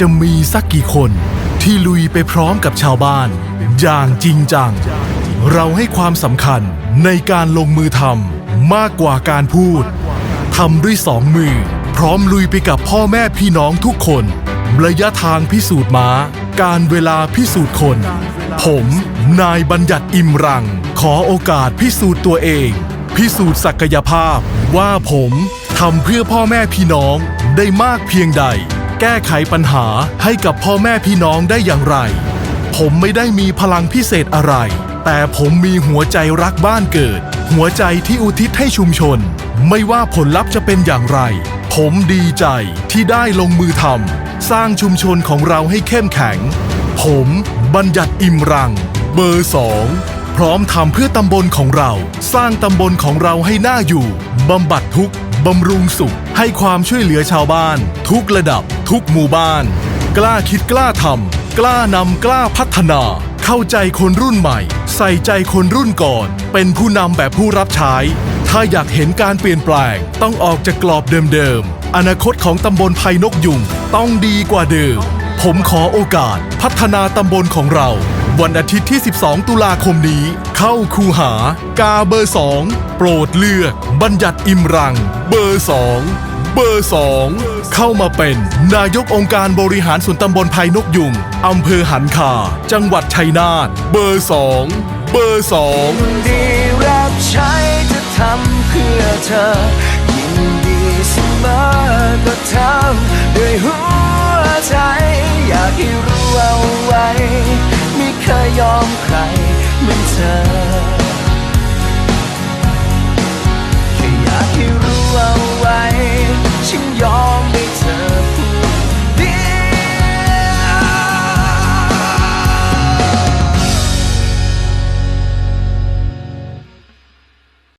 จะมีสักกี่คนที่ลุยไปพร้อมกับชาวบ้าน อย่างจริงจัง เราให้ความสำคัญในการลงมือทำมากกว่าการพูดทำด้วยสองมือ พร้อมลุยไปกับพ่อแม่พี่น้องทุกคน ระยะทางพิสูจน์ม้า การเวลาพิสูจน์คน ผมนายบัญญัติอิมรัง ขอโอกาสพิสูจน์ตัวเอง พิสูจน์ศักยภาพว่าผมทำเพื่อพ่อแม่พี่น้องได้มากเพียงใด แก้ไขปัญหาให้กับพ่อแม่พี่น้องได้อย่างไร ผมไม่ได้มีพลังพิเศษอะไร แต่ผมมีหัวใจรักบ้านเกิด หัวใจที่อุทิศให้ชุมชน ไม่ว่าผลลัพธ์จะเป็นอย่างไร ผมดีใจที่ได้ลงมือทำสร้างชุมชนของเราให้เข้มแข็ง ผมบัญญัติอิมรัง เบอร์สองพร้อมทำเพื่อตำบลของเรา สร้างตำบลของเราให้น่าอยู่บำบัดทุกข์บำรุงสุข ให้ความช่วยเหลือชาวบ้าน ทุกระดับ ทุกหมู่บ้าน กล้าคิดกล้าทำกล้านำกล้าพัฒนา เข้าใจคนรุ่นใหม่ ใส่ใจคนรุ่นก่อน เป็นผู้นำแบบผู้รับใช้ ถ้าอยากเห็นการเปลี่ยนแปลง ต้องออกจากกรอบเดิมๆอนาคตของตำบลไผ่นกยุงต้องดีกว่าเดิม ผมขอโอกาส พัฒนาตำบลของเรา วันอาทิตย์ที่ 12 ตุลาคมนี้ เข้าคูหากาเบอร์ 2 โปรดเลือก บัญญัติอิมรัง เบอร์ 2 เบอร์ 2 เข้ามาเป็น นายกองค์การบริหารส่วนตำบลไผ่นกยุงอำเภอหันคา จังหวัดชัยนาทเบอร์ 2 เบอร์ 2 ดีรับใช้จะทำเพื่อเธอ ยินดีเสมอก็ทำด้วยหัวใจ อยากให้รู้เอาไว้ ไม่เคยยอมใครเหมือนเธอ